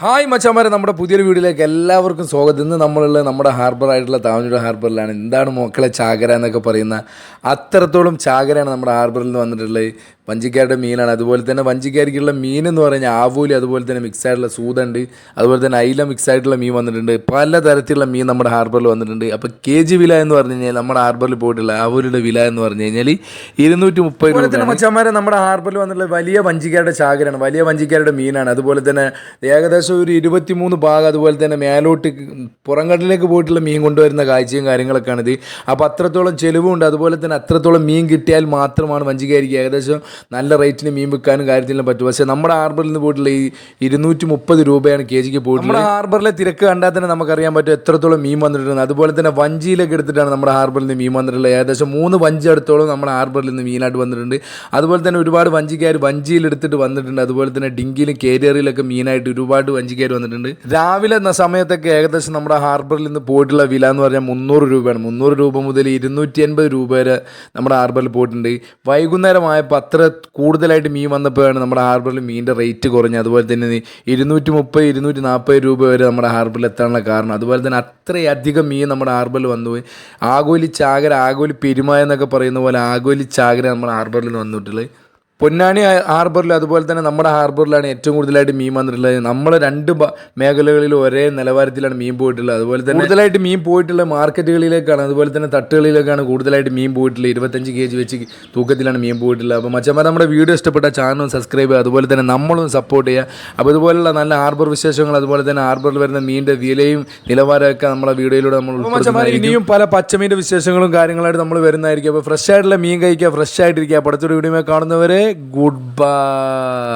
Hi മച്ചാമാരെ നമ്മുടെ പുതിയൊരു വീഡിയോയിലേക്ക് എല്ലാവർക്കും സ്വാഗതം. ഇന്ന് നമ്മളുള്ള നമ്മുടെ ഹാർബർ ആയിട്ടുള്ള താമരൂർ ഹാർബറിലാണ്. എന്താണ് മക്കളെ ചാകര എന്നൊക്കെ പറയുന്ന അത്രത്തോളം ചാകരയാണ് നമ്മുടെ ഹാർബറിൽ വന്നിട്ടുള്ളത്. വഞ്ചിക്കാരുടെ മീനാണ്. അതുപോലെ തന്നെ വഞ്ചിക്കാരിക്കുള്ള മീൻ എന്ന് പറഞ്ഞാൽ ആവൂലി അതുപോലെ തന്നെ മിക്സ് ആയിട്ടുള്ള സൂതുണ്ട് അതുപോലെ തന്നെ അയില മിക്സ് ആയിട്ടുള്ള മീൻ വന്നിട്ടുണ്ട്. പല തരത്തിലുള്ള മീൻ നമ്മുടെ ഹാർബറിൽ വന്നിട്ടുണ്ട്. അപ്പോൾ കെ ജി വില എന്ന് പറഞ്ഞു കഴിഞ്ഞാൽ നമ്മുടെ ഹാർബറിൽ പോയിട്ടുള്ള ആവൂലിയുടെ വില എന്ന് പറഞ്ഞു കഴിഞ്ഞാൽ ഇരുന്നൂറ്റി മുപ്പത് രൂപ തന്നെ മച്ചന്മാരെ നമ്മുടെ ഹാർബറിൽ വന്നിട്ടുള്ള വലിയ വഞ്ചിക്കാരുടെ ചാകരാണ് വലിയ വഞ്ചിക്കാരുടെ മീനാണ്. അതുപോലെ തന്നെ ഏകദേശം ഒരു ഇരുപത്തിമൂന്ന് ഭാഗം അതുപോലെ തന്നെ മേലോട്ട് പുറംകടലിലേക്ക് പോയിട്ടുള്ള മീൻ കൊണ്ടുവരുന്ന കാഴ്ചയും കാര്യങ്ങളൊക്കെയാണിത്. അപ്പോൾ അത്രത്തോളം ചെലവുണ്ട്. അതുപോലെ തന്നെ അത്രത്തോളം മീൻ കിട്ടിയാൽ മാത്രമാണ് വഞ്ചിക്കാരിക്ക് ഏകദേശം നല്ല റേറ്റിന് മീൻ വിൽക്കാനും കാര്യത്തിലും പറ്റും. പക്ഷേ നമ്മുടെ ഹാർബറിൽ നിന്ന് പോയിട്ടുള്ള ഈ ഇരുന്നൂറ്റി മുപ്പത് രൂപയാണ് കെ ജിക്ക് പോയിട്ടുള്ളത്. നമ്മുടെ ഹാർബറിലെ തിരക്ക് കണ്ടാൽ തന്നെ നമുക്കറിയാൻ പറ്റും എത്രത്തോളം മീൻ വന്നിട്ടുണ്ട്. അതുപോലെ തന്നെ വഞ്ചിയിലൊക്കെ എടുത്തിട്ടാണ് നമ്മുടെ ഹാർബറിൽ നിന്ന് മീൻ വന്നിട്ടുള്ളത്. ഏകദേശം മൂന്ന് വഞ്ചി അടുത്തോളം നമ്മുടെ ഹാർബറിൽ നിന്ന് മീനായിട്ട് വന്നിട്ടുണ്ട്. അതുപോലെ തന്നെ ഒരുപാട് വഞ്ചിക്കാർ വഞ്ചിയിൽ എടുത്തിട്ട് വന്നിട്ടുണ്ട്. അതുപോലെ തന്നെ ഡിങ്കിയിലും കേരിയറിലൊക്കെ മീനായിട്ട് ഒരുപാട് വഞ്ചിക്കാർ വന്നിട്ടുണ്ട്. രാവിലെ എന്ന സമയത്തൊക്കെ ഏകദേശം നമ്മുടെ ഹാർബറിൽ നിന്ന് പോയിട്ടുള്ള വില എന്ന് പറഞ്ഞാൽ മുന്നൂറ് രൂപയാണ്. മുന്നൂറ് രൂപ മുതൽ ഇരുന്നൂറ്റി എൺപത് രൂപ വരെ നമ്മുടെ ഹാർബറിൽ പോയിട്ടുണ്ട്. വൈകുന്നേരമായപ്പോൾ അത്ര കൂടുതലായിട്ട് മീൻ വന്നപ്പോഴാണ് നമ്മുടെ ഹാർബറിൽ മീനിന്റെ റേറ്റ് കുറഞ്ഞത്. അതുപോലെ തന്നെ ഇരുന്നൂറ്റി മുപ്പത് ഇരുന്നൂറ്റി നാൽപ്പത് രൂപ വരെ നമ്മുടെ ഹാർബറിൽ എത്താനുള്ള കാരണം. അതുപോലെ തന്നെ അത്രയധികം മീൻ നമ്മുടെ ഹാർബറിൽ വന്നുപോയി ആഗോലി ചാകര ആഗോലി പെരുമ എന്നൊക്കെ പറയുന്ന പോലെ ആഗോലി ചാകര നമ്മുടെ ഹാർബറിൽ വന്നിട്ടുള്ളത് പൊന്നാനി ഹാർബറിൽ അതുപോലെ തന്നെ നമ്മുടെ ഹാർബറിലാണ് ഏറ്റവും കൂടുതലായിട്ട് മീൻ വന്നിട്ടുള്ളത്. നമ്മൾ രണ്ട് മേഖലകളിൽ ഒരേ നിലവാരത്തിലാണ് മീൻ പോയിട്ടുള്ളത്. അതുപോലെ തന്നെ കൂടുതലായിട്ട് മീൻ പോയിട്ടുള്ള മാർക്കറ്റുകളിലേക്കാണ് അതുപോലെ തന്നെ തട്ടുകളിലേക്കാണ് കൂടുതലായിട്ട് മീൻ പോയിട്ടുള്ളത്. ഇരുപത്തഞ്ച് കെ ജി വെച്ച് തൂക്കത്തിലാണ് മീൻ പോയിട്ടുള്ളത്. അപ്പോൾ മച്ചന്മാർ നമ്മുടെ വീഡിയോ ഇഷ്ടപ്പെട്ട ചാനലും സബ്സ്ക്രൈബ് ചെയ്യുക. അതുപോലെ തന്നെ നമ്മളും സപ്പോർട്ട് ചെയ്യുക. അപ്പോൾ ഇതുപോലുള്ള നല്ല ഹാർബർ വിശേഷങ്ങൾ അതുപോലെ തന്നെ ഹാർബറിൽ വരുന്ന മീനിന്റെ വിലയും നിലവാരമൊക്കെ നമ്മളെ വീഡിയോയിലൂടെ നമ്മൾ. ഇനിയും പല പച്ചമീന്റെ വിശേഷങ്ങളും കാര്യങ്ങളായിട്ട് നമ്മൾ വരുന്നതായിരിക്കും. അപ്പോൾ ഫ്രഷ് ആയിട്ടുള്ള മീൻ കഴിക്കുക ഫ്രഷ് ആയിട്ടിരിക്കുക. അപ്പോൾ അടുത്തൊരു വീഡിയോ കാണുന്നവരെ গুড বাই